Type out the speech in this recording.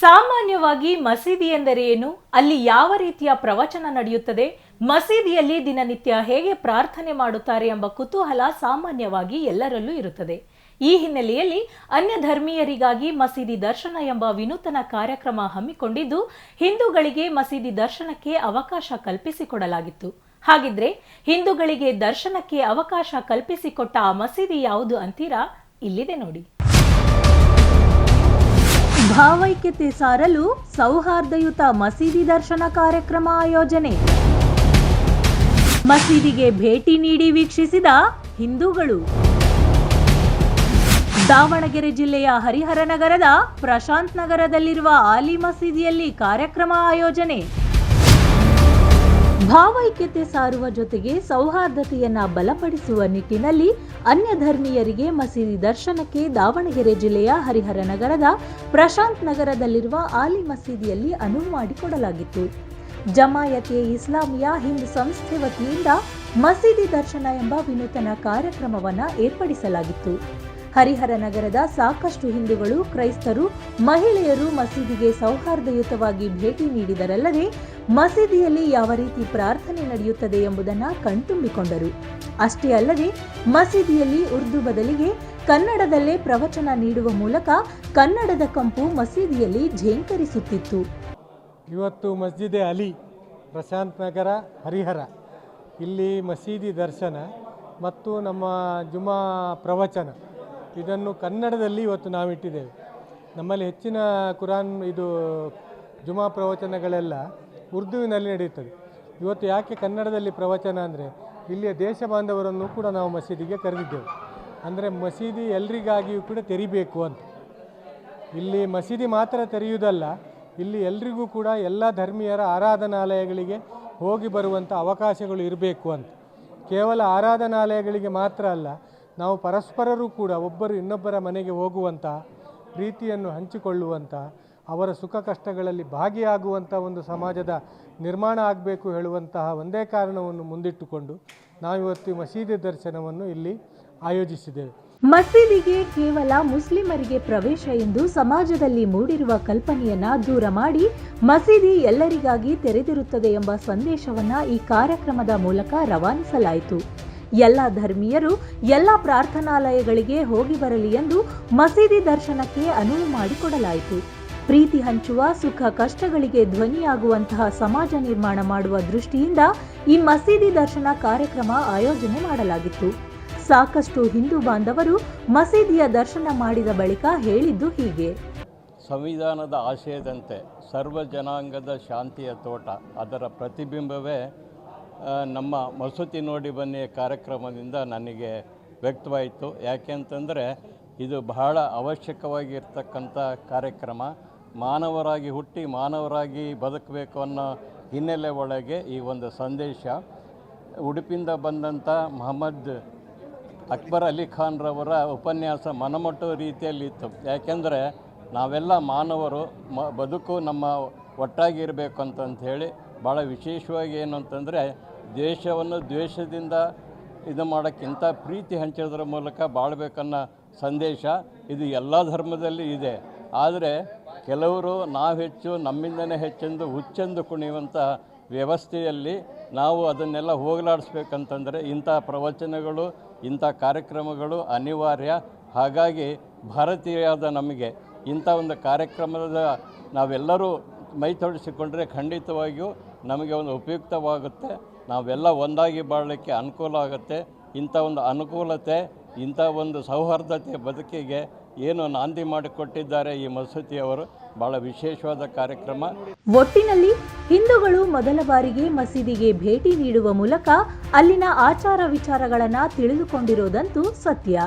ಸಾಮಾನ್ಯವಾಗಿ ಮಸೀದಿ ಎಂದರೆ ಏನು? ಅಲ್ಲಿ ಯಾವ ರೀತಿಯ ಪ್ರವಚನ ನಡೆಯುತ್ತದೆ? ಮಸೀದಿಯಲ್ಲಿ ದಿನನಿತ್ಯ ಹೇಗೆ ಪ್ರಾರ್ಥನೆ ಮಾಡುತ್ತಾರೆ ಎಂಬ ಕುತೂಹಲ ಸಾಮಾನ್ಯವಾಗಿ ಎಲ್ಲರಲ್ಲೂ ಇರುತ್ತದೆ. ಈ ಹಿನ್ನೆಲೆಯಲ್ಲಿ ಅನ್ಯ ಧರ್ಮೀಯರಿಗಾಗಿ ಮಸೀದಿ ದರ್ಶನ ಎಂಬ ವಿನೂತನ ಕಾರ್ಯಕ್ರಮ ಹಮ್ಮಿಕೊಂಡಿದ್ದು, ಹಿಂದೂಗಳಿಗೆ ಮಸೀದಿ ದರ್ಶನಕ್ಕೆ ಅವಕಾಶ ಕಲ್ಪಿಸಿಕೊಡಲಾಗಿತ್ತು. ಹಾಗಿದ್ರೆ, ಹಿಂದೂಗಳಿಗೆ ದರ್ಶನಕ್ಕೆ ಅವಕಾಶ ಕಲ್ಪಿಸಿಕೊಟ್ಟ ಆ ಮಸೀದಿ ಯಾವುದು ಅಂತೀರಾ? ಇಲ್ಲಿದೆ ನೋಡಿ. ಭಾವೈಕ್ಯತೆ ಸಾರಲು ಸೌಹಾರ್ದಯುತ ಮಸೀದಿ ದರ್ಶನ ಕಾರ್ಯಕ್ರಮ ಆಯೋಜನೆ. ಮಸೀದಿಗೆ ಭೇಟಿ ನೀಡಿ ವೀಕ್ಷಿಸಿದ ಹಿಂದೂಗಳು. ದಾವಣಗೆರೆ ಜಿಲ್ಲೆಯ ಹರಿಹರ ನಗರದ ಪ್ರಶಾಂತ್ ನಗರದಲ್ಲಿರುವ ಆಲಿ ಮಸೀದಿಯಲ್ಲಿ ಕಾರ್ಯಕ್ರಮ ಆಯೋಜನೆ. ಭಾವೈಕ್ಯತೆ ಸಾರುವ ಜೊತೆಗೆ ಸೌಹಾರ್ದತೆಯನ್ನ ಬಲಪಡಿಸುವ ನಿಟ್ಟಿನಲ್ಲಿ ಅನ್ಯ ಧರ್ಮೀಯರಿಗೆ ಮಸೀದಿ ದರ್ಶನಕ್ಕೆ ದಾವಣಗೆರೆ ಜಿಲ್ಲೆಯ ಹರಿಹರ ನಗರದ ಪ್ರಶಾಂತ್ ನಗರದಲ್ಲಿರುವ ಆಲಿ ಮಸೀದಿಯಲ್ಲಿ ಅನುವು ಮಾಡಿಕೊಡಲಾಗಿತ್ತು. ಜಮಾಯತೆ ಇಸ್ಲಾಮಿಯಾ ಹಿಂದೂ ಸಂಸ್ಥೆ ವತಿಯಿಂದ ಮಸೀದಿ ದರ್ಶನ ಎಂಬ ವಿನೂತನ ಕಾರ್ಯಕ್ರಮವನ್ನು ಏರ್ಪಡಿಸಲಾಗಿತ್ತು. ಹರಿಹರ ನಗರದ ಸಾಕಷ್ಟು ಹಿಂದೂಗಳು, ಕ್ರೈಸ್ತರು, ಮಹಿಳೆಯರು ಮಸೀದಿಗೆ ಸೌಹಾರ್ದಯುತವಾಗಿ ಭೇಟಿ ನೀಡಿದರಲ್ಲದೆ ಮಸೀದಿಯಲ್ಲಿ ಯಾವ ರೀತಿ ಪ್ರಾರ್ಥನೆ ನಡೆಯುತ್ತದೆ ಎಂಬುದನ್ನು ಕಣ್ತುಂಬಿಕೊಂಡರು. ಅಷ್ಟೇ ಅಲ್ಲದೆ, ಮಸೀದಿಯಲ್ಲಿ ಉರ್ದು ಬದಲಿಗೆ ಕನ್ನಡದಲ್ಲೇ ಪ್ರವಚನ ನೀಡುವ ಮೂಲಕ ಕನ್ನಡದ ಕಂಪು ಮಸೀದಿಯಲ್ಲಿ ಝೇಂಕರಿಸುತ್ತಿತ್ತು. ಇವತ್ತು ಮಸ್ಜಿದೆ ಅಲಿ, ಪ್ರಶಾಂತ್ ನಗರ, ಹರಿಹರ. ಇಲ್ಲಿ ಮಸೀದಿ ದರ್ಶನ ಮತ್ತು ನಮ್ಮ ಜುಮಾ ಪ್ರವಚನ. ಇದನ್ನು ಕನ್ನಡದಲ್ಲಿ ಇವತ್ತು ನಾವಿಟ್ಟಿದ್ದೇವೆ. ನಮ್ಮಲ್ಲಿ ಹೆಚ್ಚಿನ ಕುರಾನ್, ಇದು ಜುಮಾ ಪ್ರವಚನಗಳೆಲ್ಲ ಉರ್ದುವಿನಲ್ಲಿ ನಡೆಯುತ್ತದೆ ಇವತ್ತು ಯಾಕೆ ಕನ್ನಡದಲ್ಲಿ ಪ್ರವಚನ ಅಂದರೆ, ಇಲ್ಲಿಯ ದೇಶ ಬಾಂಧವರನ್ನು ಕೂಡ ನಾವು ಮಸೀದಿಗೆ ಕರೆದಿದ್ದೆವು. ಅಂದರೆ ಮಸೀದಿ ಎಲ್ರಿಗಾಗಿಯೂ ಕೂಡ ತೆರಿಬೇಕು ಅಂತ. ಇಲ್ಲಿ ಮಸೀದಿ ಮಾತ್ರ ತೆರೆಯುವುದಲ್ಲ, ಇಲ್ಲಿ ಎಲ್ರಿಗೂ ಕೂಡ ಎಲ್ಲ ಧರ್ಮೀಯರ ಆರಾಧನಾಲಯಗಳಿಗೆ ಹೋಗಿ ಬರುವಂಥ ಅವಕಾಶಗಳು ಇರಬೇಕು ಅಂತ. ಕೇವಲ ಆರಾಧನಾಲಯಗಳಿಗೆ ಮಾತ್ರ ಅಲ್ಲ, ನಾವು ಪರಸ್ಪರರೂ ಕೂಡ ಒಬ್ಬರು ಇನ್ನೊಬ್ಬರ ಮನೆಗೆ ಹೋಗುವಂಥ, ಪ್ರೀತಿಯನ್ನು ಹಂಚಿಕೊಳ್ಳುವಂಥ ಅವರ ಸುಖ ಕಷ್ಟಗಳಲ್ಲಿ ಭಾಗಿಯಾಗುವಂಥ ಒಂದು ಸಮಾಜದ ನಿರ್ಮಾಣ ಆಗಬೇಕು ಹೇಳುವಂತಹ ಒಂದೇ ಕಾರಣವನ್ನು ಮುಂದಿಟ್ಟುಕೊಂಡು ನಾವಿವತ್ತು ಮಸೀದಿ ದರ್ಶನವನ್ನು ಇಲ್ಲಿ ಆಯೋಜಿಸಿದ್ದೇವೆ. ಮಸೀದಿಗೆ ಕೇವಲ ಮುಸ್ಲಿಮರಿಗೆ ಪ್ರವೇಶ ಎಂದು ಸಮಾಜದಲ್ಲಿ ಮೂಡಿರುವ ಕಲ್ಪನೆಯನ್ನ ದೂರ ಮಾಡಿ ಮಸೀದಿ ಎಲ್ಲರಿಗಾಗಿ ತೆರೆದಿರುತ್ತದೆ ಎಂಬ ಸಂದೇಶವನ್ನ ಈ ಕಾರ್ಯಕ್ರಮದ ಮೂಲಕ ರವಾನಿಸಲಾಯಿತು. ಎಲ್ಲ ಧರ್ಮೀಯರು ಎಲ್ಲ ಪ್ರಾರ್ಥನಾಲಯಗಳಿಗೆ ಹೋಗಿ ಬರಲಿ ಎಂದು ಮಸೀದಿ ದರ್ಶನಕ್ಕೆ ಅನುವು ಮಾಡಿಕೊಡಲಾಯಿತು. ಪ್ರೀತಿ ಹಂಚುವ, ಸುಖ ಕಷ್ಟಗಳಿಗೆ ಧ್ವನಿಯಾಗುವಂತಹ ಸಮಾಜ ನಿರ್ಮಾಣ ಮಾಡುವ ದೃಷ್ಟಿಯಿಂದ ಈ ಮಸೀದಿ ದರ್ಶನ ಕಾರ್ಯಕ್ರಮ ಆಯೋಜನೆ ಮಾಡಲಾಗಿತ್ತು. ಸಾಕಷ್ಟು ಹಿಂದೂ ಬಾಂಧವರು ಮಸೀದಿಯ ದರ್ಶನ ಮಾಡಿದ ಬಳಿಕ ಹೇಳಿದ್ದು ಹೀಗೆ. ಸಂವಿಧಾನದ ಆಶಯದಂತೆ ಸರ್ವ ಜನಾಂಗದ ಶಾಂತಿಯ ತೋಟ, ಅದರ ಪ್ರತಿಬಿಂಬವೇ ನಮ್ಮ ಮಸೂತಿ ನೋಡಿ ಬನ್ನಿ ಕಾರ್ಯಕ್ರಮದಿಂದ ನನಗೆ ವ್ಯಕ್ತವಾಯಿತು. ಯಾಕೆಂತಂದರೆ ಇದು ಬಹಳ ಅವಶ್ಯಕವಾಗಿರ್ತಕ್ಕಂಥ ಕಾರ್ಯಕ್ರಮ. ಮಾನವರಾಗಿ ಹುಟ್ಟಿ ಮಾನವರಾಗಿ ಬದುಕಬೇಕು ಅನ್ನೋ ಹಿನ್ನೆಲೆ ಒಳಗೆ ಈ ಒಂದು ಸಂದೇಶ. ಉಡುಪಿಯಿಂದ ಬಂದಂಥ ಮೊಹಮ್ಮದ್ ಅಕ್ಬರ್ ಅಲಿ ಖಾನ್ರವರ ಉಪನ್ಯಾಸ ರೀತಿಯಲ್ಲಿ ರೀತಿಯಲ್ಲಿತ್ತು. ಯಾಕೆಂದರೆ ನಾವೆಲ್ಲ ಮಾನವರು, ಮ, ಬದುಕು ನಮ್ಮ ಒಟ್ಟಾಗಿರಬೇಕು ಅಂತಂತ ಹೇಳಿ ಭಾಳ ವಿಶೇಷವಾಗಿ ಏನು ಅಂತಂದರೆ ದೇಶವನ್ನು ದ್ವೇಷದಿಂದ ಇದು ಮಾಡೋಕ್ಕಿಂತ ಪ್ರೀತಿ ಹಂಚೋದ್ರ ಮೂಲಕ ಬಾಳ್ಬೇಕನ್ನೋ ಸಂದೇಶ ಇದು ಎಲ್ಲ ಧರ್ಮದಲ್ಲಿ ಇದೆ. ಆದರೆ ಕೆಲವರು ನಾವು ಹೆಚ್ಚು, ನಮ್ಮಿಂದನೇ ಹೆಚ್ಚೆಂದು, ಹುಚ್ಚೆಂದು ಕುಣಿಯುವಂಥ ವ್ಯವಸ್ಥೆಯಲ್ಲಿ ನಾವು ಅದನ್ನೆಲ್ಲ ಹೋಗಲಾಡಿಸ್ಬೇಕಂತಂದರೆ ಇಂಥ ಪ್ರವಚನಗಳು, ಇಂಥ ಕಾರ್ಯಕ್ರಮಗಳು ಅನಿವಾರ್ಯ. ಹಾಗಾಗಿ ಭಾರತೀಯಾದ ನಮಗೆ ಇಂಥ ಒಂದು ಕಾರ್ಯಕ್ರಮದ ನಾವೆಲ್ಲರೂ ಮೈ ತೊಡಿಸಿಕೊಂಡ್ರೆ ಖಂಡಿತವಾಗಿಯೂ ನಮಗೆ ಒಂದು ಉಪಯುಕ್ತವಾಗುತ್ತೆ. ನಾವೆಲ್ಲ ಒಂದಾಗಿ ಬಾಳಲಿಕ್ಕೆ ಅನುಕೂಲ ಆಗುತ್ತೆ. ಇಂಥ ಒಂದು ಅನುಕೂಲತೆ ಇಂಥ ಒಂದು ಸೌಹಾರ್ದತೆ ಬದುಕಿಗೆ ಏನು ನಾಂದಿ ಮಾಡಿಕೊಟ್ಟಿದ್ದಾರೆ ಈ ಮಸೂತಿಯವರು ಬಹಳ ವಿಶೇಷವಾದ ಕಾರ್ಯಕ್ರಮ. ಒಟ್ಟಿನಲ್ಲಿ ಹಿಂದೂಗಳು ಮೊದಲ ಬಾರಿಗೆ ಮಸೀದಿಗೆ ಭೇಟಿ ನೀಡುವ ಮೂಲಕ ಅಲ್ಲಿನ ಆಚಾರ ವಿಚಾರಗಳನ್ನು ತಿಳಿದುಕೊಂಡಿರುವುದಂತೂ ಸತ್ಯ.